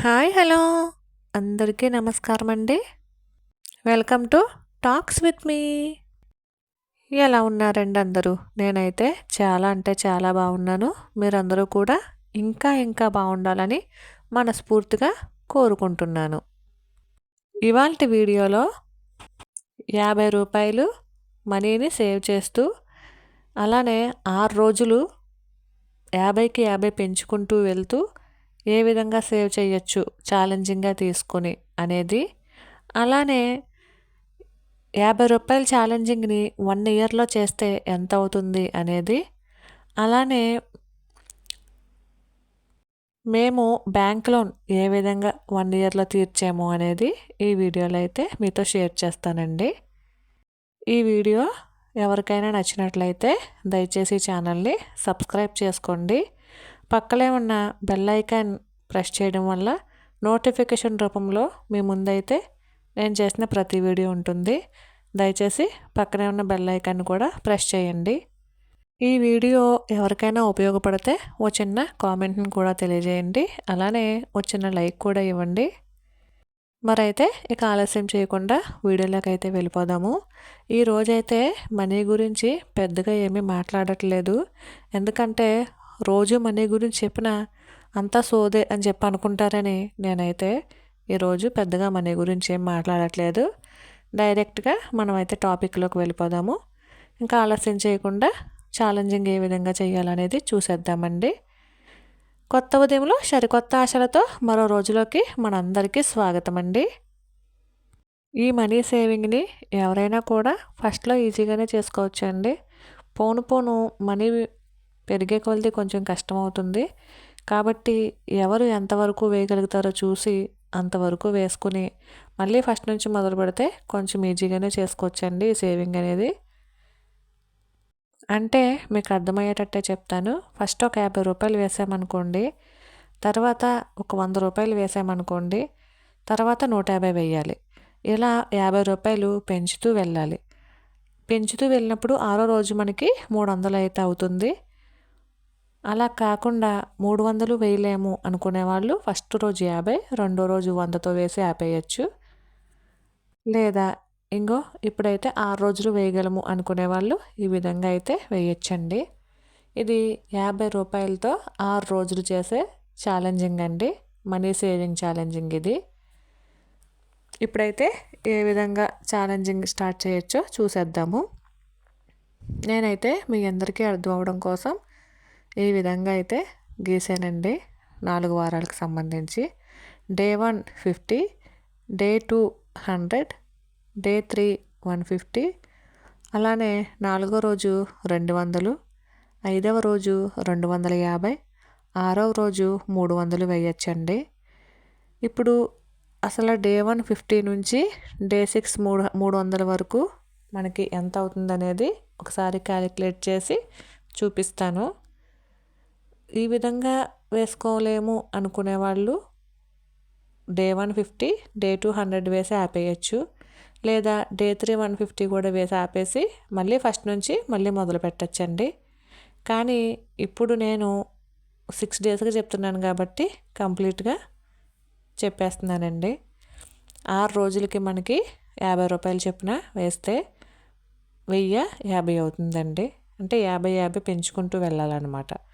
Hi hello. అందరికీ నమస్కారం అండి welcome to talks with me. ఎలా ఉన్నారండి అందరూ? నేనైతే చాలా అంటే చాలా బాగున్నాను. మీరందరూ కూడా ఇంకా ఇంకా బాగుండాలని మనస్ఫూర్తిగా కోరుకుంటున్నాను. ఇవాళ వీడియోలో యాభై రూపాయలు మనీని సేవ్ చేస్తూ అలానే ఆరు రోజులు యాభైకి యాభై పెంచుకుంటూ వెళ్తూ ఏ విధంగా సేవ్ చేయొచ్చు ఛాలెంజింగ్గా తీసుకొని అనేది. అలానే యాభై రూపాయల ఛాలెంజింగ్ని వన్ ఇయర్లో చేస్తే ఎంత అవుతుంది అనేది. అలానే మేము బ్యాంక్ లోన్ ఏ విధంగా వన్ ఇయర్లో తీర్చాము అనేది ఈ వీడియోలో అయితే మీతో షేర్ చేస్తానండి. ఈ వీడియో ఎవరికైనా నచ్చినట్లయితే దయచేసి ఛానల్ని సబ్స్క్రైబ్ చేసుకోండి. పక్కలే ఉన్న బెల్ ఐకాన్ ప్రెస్ చేయడం వల్ల నోటిఫికేషన్ రూపంలో మీ ముందైతే నేను చేసిన ప్రతి వీడియో ఉంటుంది. దయచేసి పక్కనే ఉన్న బెల్ ఐకాన్ కూడా ప్రెస్ చేయండి. ఈ వీడియో ఎవరికైనా ఉపయోగపడితే ఓ చిన్న కామెంట్ని కూడా తెలియజేయండి. అలానే ఓ చిన్న లైక్ కూడా ఇవ్వండి. మరైతే ఇక ఆలస్యం చేయకుండా వీడియోలోకి అయితే వెళ్ళిపోదాము. ఈ రోజైతే మనీ గురించి పెద్దగా ఏమీ మాట్లాడట్లేదు. ఎందుకంటే రోజు మనీ గురించి చెప్పిన అంతా సోదే అని చెప్పి అనుకుంటారని నేనైతే ఈరోజు పెద్దగా మనీ గురించి ఏం మాట్లాడట్లేదు. డైరెక్ట్గా మనమైతే టాపిక్లోకి వెళ్ళిపోదాము. ఇంకా ఆలస్యం చేయకుండా ఛాలెంజింగ్ ఏ విధంగా చేయాలనేది చూసేద్దామండి. కొత్త ఉదయంలో సరికొత్త ఆశలతో మరో రోజులోకి మనందరికీ స్వాగతం అండి ఈ మనీ సేవింగ్ని ఎవరైనా కూడా ఫస్ట్లో ఈజీగానే చేసుకోవచ్చు అండి పోను పోను మనీ పెరిగే కొలది కొంచెం కష్టమవుతుంది. కాబట్టి ఎవరు ఎంతవరకు వేయగలుగుతారో చూసి అంతవరకు వేసుకుని మళ్ళీ ఫస్ట్ నుంచి మొదలు పెడితే కొంచెం ఈజీగానే చేసుకోవచ్చండి ఈ సేవింగ్ అనేది. అంటే మీకు అర్థమయ్యేటట్టే చెప్తాను. ఫస్ట్ ఒక యాభై రూపాయలు వేసామనుకోండి తర్వాత ఒక వంద రూపాయలు వేసామనుకోండి తర్వాత నూట యాభై వేయాలి. ఇలా యాభై రూపాయలు పెంచుతూ వెళ్ళాలి. పెంచుతూ వెళ్ళినప్పుడు ఆరో రోజు మనకి మూడు వందలు అయితే అవుతుంది. అలా కాకుండా మూడు వందలు వేయలేము అనుకునే వాళ్ళు ఫస్ట్ రోజు యాభై రెండో రోజు వందతో వేసి ఆపేయచ్చు. లేదా ఇంకో ఇప్పుడైతే ఆరు రోజులు వేయగలము అనుకునే వాళ్ళు ఈ విధంగా అయితే వేయచ్చండి. ఇది యాభై రూపాయలతో ఆరు రోజులు చేసే ఛాలెంజింగ్ అండి. మనీ సేవింగ్ ఛాలెంజింగ్ ఇది. ఇప్పుడైతే ఏ విధంగా ఛాలెంజింగ్ స్టార్ట్ చేయొచ్చో చూసేద్దాము. నేనైతే మీ అందరికీ అర్థం అవడం కోసం ఈ విధంగా అయితే గీసానండి నాలుగు వారాలకు సంబంధించి. Day one fifty day two hundred day three one fifty అలానే నాలుగో రోజు రెండు వందలు ఐదవ రోజు రెండు వందల యాభై ఆరవ రోజు మూడు వందలు వేయచ్చండి. ఇప్పుడు అసలు డే వన్ ఫిఫ్టీ నుంచి డే సిక్స్ మూడు మూడు వందల వరకు మనకి ఎంత అవుతుందనేది ఒకసారి క్యాలిక్యులేట్ చేసి చూపిస్తాను. ఈ విధంగా వేసుకోలేము అనుకునే వాళ్ళు day one fifty day two hundred వేసి ఆపేయచ్చు. లేదా డే త్రీ వన్ ఫిఫ్టీ కూడా వేసి ఆపేసి మళ్ళీ ఫస్ట్ నుంచి మళ్ళీ మొదలు పెట్టచ్చండి. కానీ ఇప్పుడు నేను సిక్స్ డేస్గా చెప్తున్నాను కాబట్టి కంప్లీట్గా చెప్పేస్తున్నానండి. ఆరు రోజులకి మనకి యాభై రూపాయలు చొప్పున వేస్తే వెయ్యి యాభై అవుతుందండి. అంటే యాభై యాభై పెంచుకుంటూ వెళ్ళాలన్నమాట.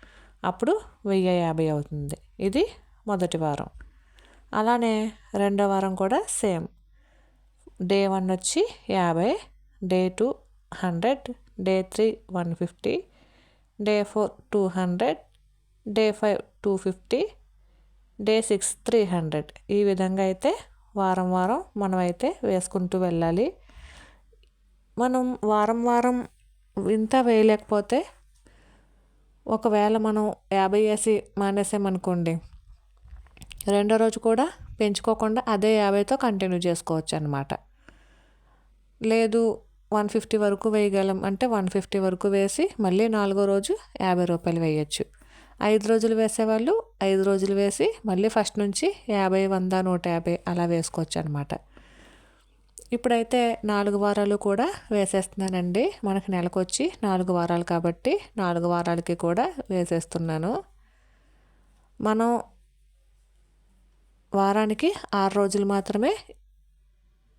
అప్పుడు వెయ్యి యాభై అవుతుంది. ఇది మొదటి వారం. అలానే రెండో వారం కూడా సేమ్. డే వన్ వచ్చి యాభై day two hundred day three one fifty day four two hundred day five two fifty day six three hundred. ఈ విధంగా అయితే వారం వారం మనమైతే వేసుకుంటూ వెళ్ళాలి. మనం వారం వారం ఇంత వేయలేకపోతే ఒకవేళ మనం యాభై వేసి మానేసామనుకోండి రెండో రోజు కూడా పెంచుకోకుండా అదే యాభైతో కంటిన్యూ చేసుకోవచ్చు అనమాట లేదు వన్ ఫిఫ్టీ వరకు వేయగలం అంటే వన్ ఫిఫ్టీ వరకు వేసి మళ్ళీ నాలుగో రోజు యాభై రూపాయలు వేయచ్చు. ఐదు రోజులు వేసేవాళ్ళు ఐదు రోజులు వేసి మళ్ళీ ఫస్ట్ నుంచి యాభై వంద నూట యాభై అలా వేసుకోవచ్చు అనమాట ఇప్పుడైతే నాలుగు వారాలు కూడా వేసేస్తున్నానండి. మనకి నెలకొచ్చి నాలుగు వారాలు కాబట్టి నాలుగు వారాలకి కూడా వేసేస్తున్నాను. మనం వారానికి ఆరు రోజులు మాత్రమే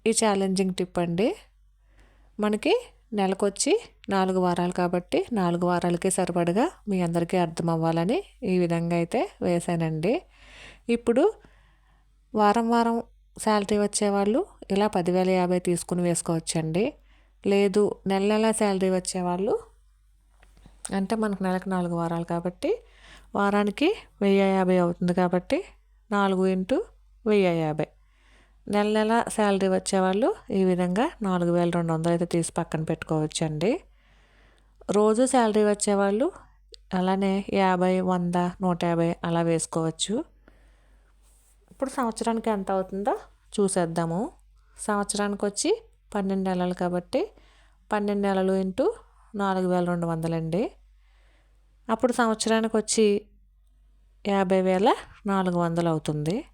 ఈ ఛాలెంజింగ్ టిప్ అండి. మనకి నెలకొచ్చి నాలుగు వారాలు కాబట్టి నాలుగు వారాలకి సరిపడగా మీ అందరికీ అర్థం అవ్వాలని ఈ విధంగా అయితే వేశానండి. ఇప్పుడు వారం వారం శాలరీ వచ్చేవాళ్ళు ఇలా పదివేల యాభై తీసుకుని వేసుకోవచ్చండి. లేదు నెల నెల శాలరీ వచ్చేవాళ్ళు అంటే మనకు నెలకు నాలుగు వారాలు కాబట్టి వారానికి వెయ్యి యాభై అవుతుంది కాబట్టి నాలుగు ఇంటూ వెయ్యి యాభై. నెల నెల శాలరీ వచ్చేవాళ్ళు ఈ విధంగా నాలుగు వేల రెండు వందలు అయితే తీసి పక్కన పెట్టుకోవచ్చండి. రోజు శాలరీ వచ్చేవాళ్ళు అలానే యాభై వంద నూట యాభై అలా వేసుకోవచ్చు. ఇప్పుడు సంవత్సరానికి ఎంత అవుతుందో చూసేద్దాము. సంవత్సరానికి వచ్చి పన్నెండు నెలలు కాబట్టి పన్నెండు నెలలు ఇంటూ నాలుగు వేల రెండు వందలండి. అప్పుడు సంవత్సరానికి వచ్చి యాభై వేల నాలుగు వందలు అవుతుంది.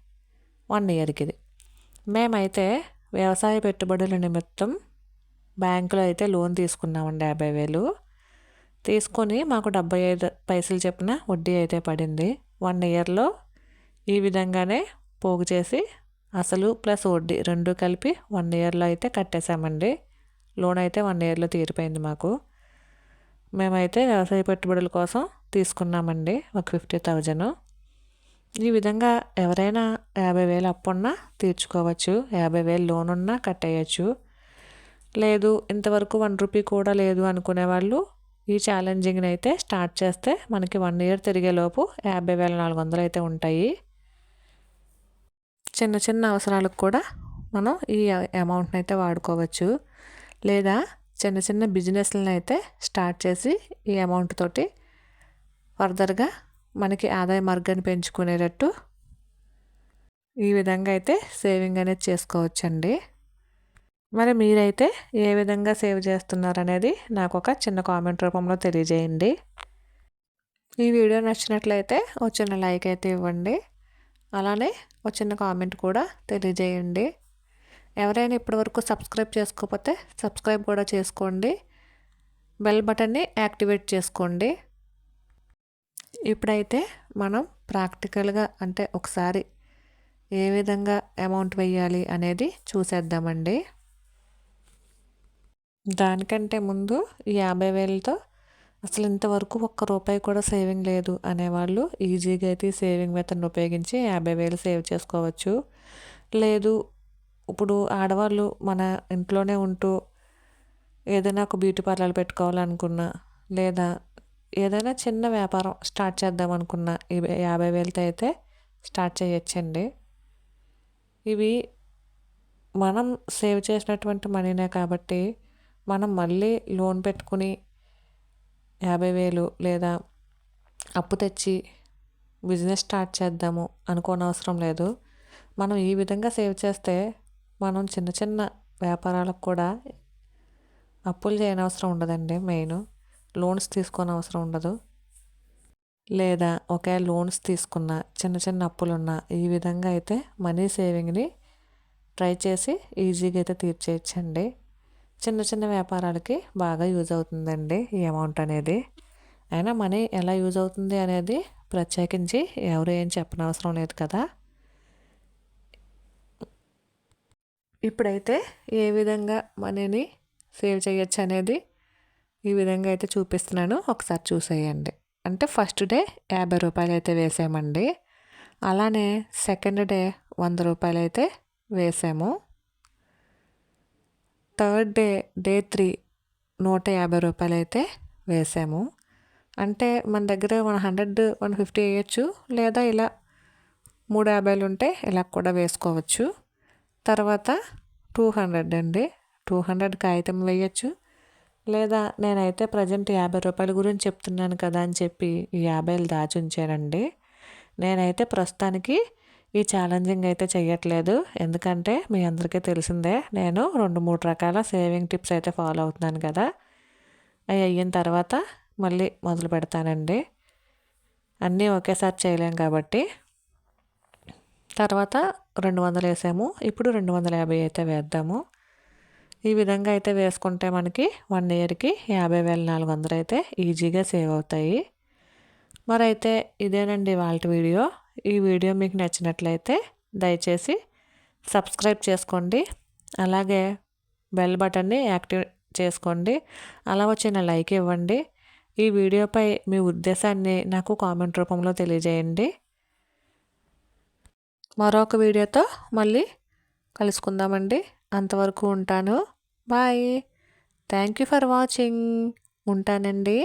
వన్ ఇయర్కి ఇది. మేమైతే వ్యవసాయ పెట్టుబడుల నిమిత్తం బ్యాంకులో అయితే లోన్ తీసుకున్నామండి యాభై వేలు. తీసుకొని మాకు డెబ్బై ఐదు పైసలు చెప్పిన వడ్డీ అయితే పడింది. వన్ ఇయర్లో ఈ విధంగానే పోగు చేసి అసలు ప్లస్ వడ్డీ రెండు కలిపి వన్ ఇయర్లో అయితే కట్టేశామండి. లోన్ అయితే వన్ ఇయర్లో తీరిపోయింది మాకు. మేమైతే వ్యవసాయ పెట్టుబడుల కోసం తీసుకున్నామండి ఒక ఫిఫ్టీ థౌజండ్. ఈ విధంగా ఎవరైనా యాభై వేలు అప్పున్నా తీర్చుకోవచ్చు యాభై వేలు లోన్ ఉన్నా కట్టేయచ్చు. లేదు ఇంతవరకు వన్ రూపీ కూడా లేదు అనుకునే వాళ్ళు ఈ ఛాలెంజింగ్ని అయితే స్టార్ట్ చేస్తే మనకి వన్ ఇయర్ తిరిగేలోపు యాభై వేల నాలుగు వందలు అయితే ఉంటాయి. చిన్న చిన్న అవసరాలకు కూడా మనం ఈ అమౌంట్ని అయితే వాడుకోవచ్చు. లేదా చిన్న చిన్న బిజినెస్లను అయితే స్టార్ట్ చేసి ఈ అమౌంట్ తోటి ఫర్దర్గా మనకి ఆదాయ మార్గాన్ని పెంచుకునేటట్టు ఈ విధంగా అయితే సేవింగ్ అనేది చేసుకోవచ్చండి. మరి మీరైతే ఏ విధంగా సేవ్ చేస్తున్నారనేది నాకు ఒక చిన్న కామెంట్ రూపంలో తెలియజేయండి. ఈ వీడియో నచ్చినట్లయితే ఒక చిన్న లైక్ అయితే ఇవ్వండి. అలానే ఒక చిన్న కామెంట్ కూడా తెలియజేయండి. ఎవరైనా ఇప్పటివరకు సబ్స్క్రైబ్ చేసుకోకపోతే సబ్స్క్రైబ్ కూడా చేసుకోండి. బెల్ బటన్ని యాక్టివేట్ చేసుకోండి. ఇప్పుడైతే మనం ప్రాక్టికల్గా అంటే ఒకసారి ఏ విధంగా అమౌంట్ వేయాలి అనేది చూసేద్దామండి. దానికంటే ముందు యాభై వేలతో అసలు ఇంతవరకు ఒక్క రూపాయి కూడా సేవింగ్ లేదు అనేవాళ్ళు ఈజీగా అయితే సేవింగ్ మెథడ్ని ఉపయోగించి యాభై వేలు సేవ్ చేసుకోవచ్చు. లేదు ఇప్పుడు ఆడవాళ్ళు మన ఇంట్లోనే ఉంటూ ఏదైనా ఒక బ్యూటీ పార్లర్ పెట్టుకోవాలనుకున్నా లేదా ఏదైనా చిన్న వ్యాపారం స్టార్ట్ చేద్దాం అనుకున్న యాభై వేలతో అయితే స్టార్ట్ చేయొచ్చండి. ఇవి మనం సేవ్ చేసినటువంటి మనీనే కాబట్టి మనం మళ్ళీ లోన్ పెట్టుకుని యాభై వేలు లేదా అప్పు తెచ్చి బిజినెస్ స్టార్ట్ చేద్దాము అనుకోనవసరం లేదు. మనం ఈ విధంగా సేవ్ చేస్తే మనం చిన్న చిన్న వ్యాపారాలకు కూడా అప్పులు చేయనవసరం ఉండదండి మెయిన్. లోన్స్ తీసుకోని అవసరం ఉండదు. లేదా ఒకే లోన్స్ తీసుకున్న చిన్న చిన్న అప్పులున్న ఈ విధంగా అయితే మనీ సేవింగ్ని ట్రై చేసి ఈజీగా అయితే తీర్చేయచ్చండి. చిన్న చిన్న వ్యాపారాలకి బాగా యూజ్ అవుతుందండి ఈ అమౌంట్ అనేది. అయినా మనీ ఎలా యూజ్ అవుతుంది అనేది ప్రత్యేకించి ఎవరు ఏం చెప్పనవసరం లేదు కదా. ఇప్పుడైతే ఏ విధంగా మనీని సేవ్ చేయొచ్చు అనేది ఈ విధంగా అయితే చూపిస్తున్నాను. ఒకసారి చూసేయండి. అంటే ఫస్ట్ డే యాభై రూపాయలు అయితే వేసామండి. అలానే సెకండ్ డే వంద రూపాయలు అయితే వేసాము. థర్డ్ డే డే త్రీ నూట యాభై రూపాయలు అయితే వేసాము. అంటే మన దగ్గర వన్ హండ్రెడ్ వన్ ఫిఫ్టీ వేయచ్చు లేదా ఇలా మూడు యాభైలు ఉంటే ఇలా కూడా వేసుకోవచ్చు. తర్వాత టూ హండ్రెడ్ అండి. టూ హండ్రెడ్ కాగితం వేయచ్చు లేదా నేనైతే ప్రజెంట్ యాభై రూపాయల గురించి చెప్తున్నాను కదా అని చెప్పి ఈ యాభైలు దాచి ఉంచానండి నేనైతే ప్రస్తుతానికి ఈ ఛాలెంజింగ్ అయితే చేయట్లేదు ఎందుకంటే మీ అందరికీ తెలిసిందే నేను రెండు మూడు రకాల సేవింగ్ టిప్స్ అయితే ఫాలో అవుతున్నాను కదా. అవి అయిన తర్వాత మళ్ళీ మొదలు పెడతానండి. అన్నీ ఒకేసారి చేయలేం కాబట్టి. తర్వాత రెండు వందలు వేసాము. ఇప్పుడు రెండు వందల యాభై అయితే వేద్దాము. ఈ విధంగా అయితే వేసుకుంటే మనకి వన్ ఇయర్కి యాభై వేల నాలుగు వందలు అయితే ఈజీగా సేవ్ అవుతాయి. మరి అయితే ఇదేనండి వాళ్ళ వీడియో. ఈ వీడియో మీకు నచ్చినట్లయితే దయచేసి సబ్స్క్రైబ్ చేసుకోండి. అలాగే బెల్ బటన్ని యాక్టివ్ చేసుకోండి. అలా వచ్చిన లైక్ ఇవ్వండి. ఈ వీడియోపై మీ ఉద్దేశాన్ని నాకు కామెంట్ రూపంలో తెలియజేయండి. మరొక వీడియోతో మళ్ళీ కలుసుకుందామండి. అంతవరకు ఉంటాను. Bye. Thank you for watching. ఉంటానండి.